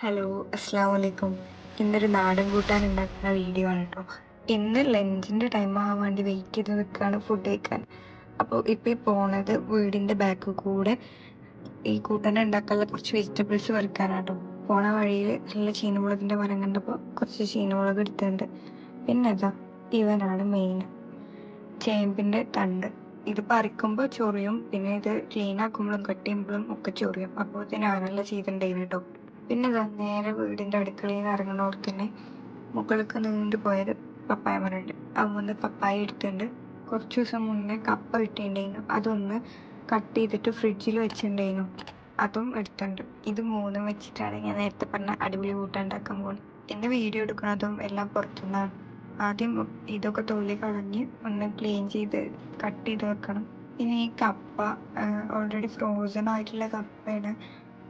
Hello അസ്സാം വലൈക്കും ഇന്നൊരു നാടൻ കൂട്ടാൻ ഉണ്ടാക്കുന്ന വീഡിയോ ആണ് കേട്ടോ ഇന്ന് ലഞ്ചിന്റെ ടൈം ആവാൻ വേണ്ടി വെയിറ്റ് ചെയ്ത് നിൽക്കുകയാണ് ഫുഡ് കഴിക്കാൻ. അപ്പോൾ ഇപ്പോൾ ഈ പോണത് വീടിന്റെ ബാക്ക് കൂടെ ഈ കൂട്ടാൻ ഉണ്ടാക്കാനുള്ള കുറച്ച് വെജിറ്റബിൾസ് വറുക്കാനാണ് കേട്ടോ പോണ വഴിയിൽ നല്ല ചീനമുളകിന്റെ മരം കണ്ടപ്പോൾ കുറച്ച് ചീനമുളക് എടുത്തിട്ടുണ്ട്. പിന്നെ അതാ ഇവനാണ് മെയിൻ ചേമ്പിന്റെ തണ്ട്. ഇത് പറിക്കുമ്പോൾ ചൊറിയും പിന്നെ ഇത് ക്ലീൻ ആക്കുമ്പോഴും കട്ട് ചെയ്യുമ്പോഴും ഒക്കെ ചൊറിയും. അപ്പോൾ ഞാനല്ല ചെയ്തിട്ടുണ്ടായിരുന്നു കേട്ടോ പിന്നെ ഇതാ നേരെ വീടിന്റെ അടുക്കളയിൽ നിന്ന് ഇറങ്ങുന്നോടത്ത് തന്നെ മുകൾക്ക് നീണ്ടു പോയത് പപ്പായ മരമുണ്ട് അതുകൊണ്ട് പപ്പായ എടുത്തിട്ടുണ്ട്. കുറച്ച് ദിവസം മുന്നേ കപ്പ കിട്ടിയിട്ടുണ്ടായിരുന്നു അതൊന്ന് കട്ട് ചെയ്തിട്ട് ഫ്രിഡ്ജിൽ വെച്ചിട്ടുണ്ടായിരുന്നു. അതും എടുത്തിട്ടുണ്ട്. ഇത് മൂന്നും വെച്ചിട്ടാണ് ഞാൻ നേരത്തെ പറഞ്ഞ അടിപൊളി കൂട്ടാൻ ഉണ്ടാക്കാൻ പോകുന്നത് എന്റെ വീഡിയോ എടുക്കുന്നതും എല്ലാം പുറത്തുനിന്നാണ് ആദ്യം ഇതൊക്കെ തൊലി കളഞ്ഞ് ഒന്ന് ക്ലീൻ ചെയ്ത് കട്ട് ചെയ്ത് വെക്കണം. പിന്നെ ഈ കപ്പ ഓൾറെഡി ഫ്രോസൺ ആയിട്ടുള്ള കപ്പയാണ്.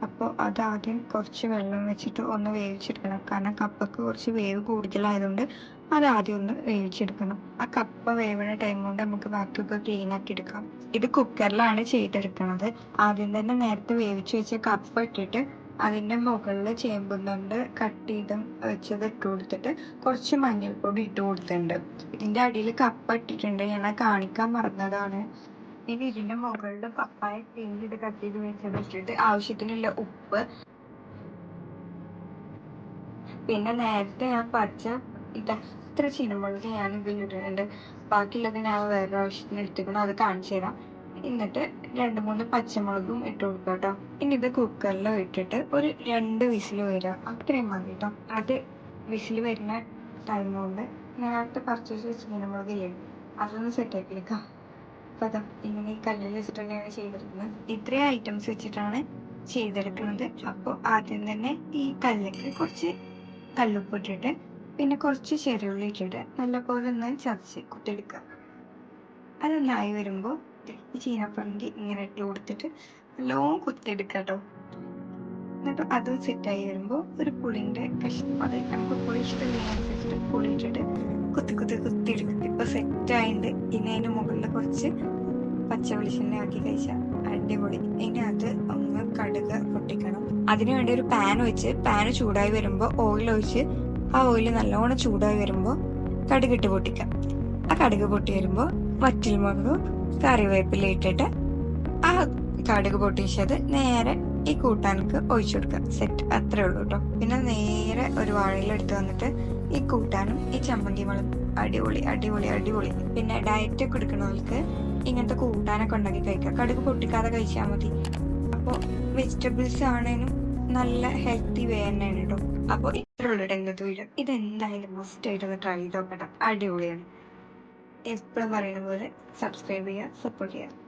അപ്പോൾ അതാദ്യം കുറച്ച് വെള്ളം വെച്ചിട്ട് ഒന്ന് വേവിച്ചെടുക്കണം. കാരണം കപ്പയ്ക്ക് കുറച്ച് വേവ് കൂടുതലായതുകൊണ്ട് അത് ആദ്യം ഒന്ന് വേവിച്ചെടുക്കണം. ആ കപ്പ വേവണ ടൈം കൊണ്ട് നമുക്ക് ബാക്കിയൊക്കെ ക്ലീൻ ആക്കി എടുക്കാം. ഇത് കുക്കറിലാണ് ചെയ്തെടുക്കുന്നത് ആദ്യം തന്നെ നേരത്തെ വേവിച്ച് വെച്ച കപ്പ ഇട്ടിട്ട് അതിന്റെ മുകളിൽ ചേമ്പുന്നുണ്ട് കട്ട് ചെയ്ത് വെച്ചത് ഇട്ട് കൊടുത്തിട്ട് കുറച്ച് മഞ്ഞൾപ്പൊടി ഇട്ട് കൊടുത്തിട്ടുണ്ട്. ഇതിന്റെ അടിയിൽ കപ്പ ഇട്ടിട്ടുണ്ട്. ഞാൻ കാണിക്കാൻ മറന്നതാണ്. ഇനി ഇതിന്റെ മുകളിൽ പപ്പായ ക്ലീൻ ചെയ്ത് കട്ട് ചെയ്ത് വെച്ചിട്ട് ആവശ്യത്തിനുള്ള ഉപ്പ്. പിന്നെ നേരത്തെ ഞാൻ പച്ച ഇതത്ര ചീനമുളക് ഞാൻ ഇതിൽ ഇട്ടിട്ടുണ്ട് ബാക്കിയുള്ളത് ഞാൻ വേറെ ആവശ്യത്തിന് എടുത്തിക്കണം അത് കാണിച്ചു തരാം. എന്നിട്ട് രണ്ട് മൂന്ന് പച്ചമുളകും ഇട്ട് കൊടുക്കുക കേട്ടോ ഇനി ഇത് കുക്കറിൽ ഇട്ടിട്ട് ഒരു രണ്ട് വിസിൽ വരിക. അത്രയും മതി കേട്ടോ അത് വിസിൽ വരുന്ന ടൈം കൊണ്ട് നേരത്തെ പർച്ചേസ് ചീനമുളക് ഇല്ലേ അതൊന്ന് സെറ്റാക്കി എടുക്കാം. അപ്പോൾ അതാ ഇങ്ങനെ കല്ലിൽ വെച്ചിട്ട് തന്നെയാണ് ചെയ്തെടുക്കുന്നത് ഇത്രയും ഐറ്റംസ് വെച്ചിട്ടാണ് ചെയ്തെടുക്കുന്നത്. അപ്പോൾ ആദ്യം തന്നെ ഈ കല്ലിലേക്ക് കുറച്ച് കല്ലുപ്പ് ഇട്ടിട്ട് പിന്നെ കുറച്ച് ചെറിയുള്ളി ഇട്ടിട്ട് നല്ലപോലെ ഒന്ന് ചതച്ച് കുത്തിയെടുക്കുക. അതൊന്നായി വരുമ്പോൾ ഈ ഇങ്ങനെ ഇട്ട് കൊടുത്തിട്ട് നല്ലോണം കുത്തിയെടുക്കുക കേട്ടോ. എന്നിട്ട് അത് സെറ്റായി വരുമ്പോൾ ഒരു പുളിന്റെ കഷ്ണം അതായത് നമുക്ക് പുളി ഇഷ്ടമില്ല പുളി ഇട്ടിട്ട് കുത്തി കുത്തി കുത്തി ഇപ്പോൾ സെറ്റായി സെറ്റ് ഇനി അതിന് മുകളിൽ കുറച്ച് പച്ച വെളിച്ചെണ്ണ ആക്കി കഴിച്ചാൽ അടിപൊളി. ഇനി അത് ഒന്ന് കടുക് പൊട്ടിക്കണം. അതിനു വേണ്ടി ഒരു പാൻ വെച്ച് പാൻ ചൂടായി വരുമ്പോൾ ഓയിൽ ഒഴിച്ച് ആ ഓയിൽ നല്ലോണം ചൂടായി വരുമ്പോൾ കടുക് ഇട്ട് പൊട്ടിക്കാം. ആ കടുക് പൊട്ടി വരുമ്പോൾ വറ്റൽമുളക് കറിവേപ്പില ഇട്ടിട്ട് ആ കടുക് പൊട്ടിച്ചത് നേരെ ഈ കൂട്ടാനക്ക് ഒഴിച്ചു കൊടുക്കുക സെറ്റ് അത്രേ ഉള്ളൂ കേട്ടോ പിന്നെ നേരെ ഒരു വാഴയിലെടുത്ത് വന്നിട്ട് ഈ കൂട്ടാനും ഈ ചമ്മന്തി മുളക് അടിപൊളി അടിപൊളി അടിപൊളി. പിന്നെ ഡയറ്റ് ഒക്കെ എടുക്കുന്നവർക്ക് ഇങ്ങനത്തെ കൂട്ടാനൊക്കെ ഉണ്ടാക്കി കഴിക്കാം. കടുക് പൊട്ടിക്കാതെ കഴിച്ചാൽ മതി. അപ്പോൾ വെജിറ്റബിൾസ് ആണേലും നല്ല ഹെൽത്തി വേ തന്നെയാണ് കേട്ടോ അപ്പോൾ ഇത്ര ഉള്ളൂ ഇന്നത്തെ ഇതെന്തായാലും മസ്റ്റ് ആയിട്ട് ഒന്ന് ട്രൈ ചെയ്ത് നോക്കട്ടെ അടിപൊളിയാണ്. എപ്പോഴും പറയുന്ന പോലെ സബ്സ്ക്രൈബ് ചെയ്യുക സപ്പോർട്ട് ചെയ്യുക.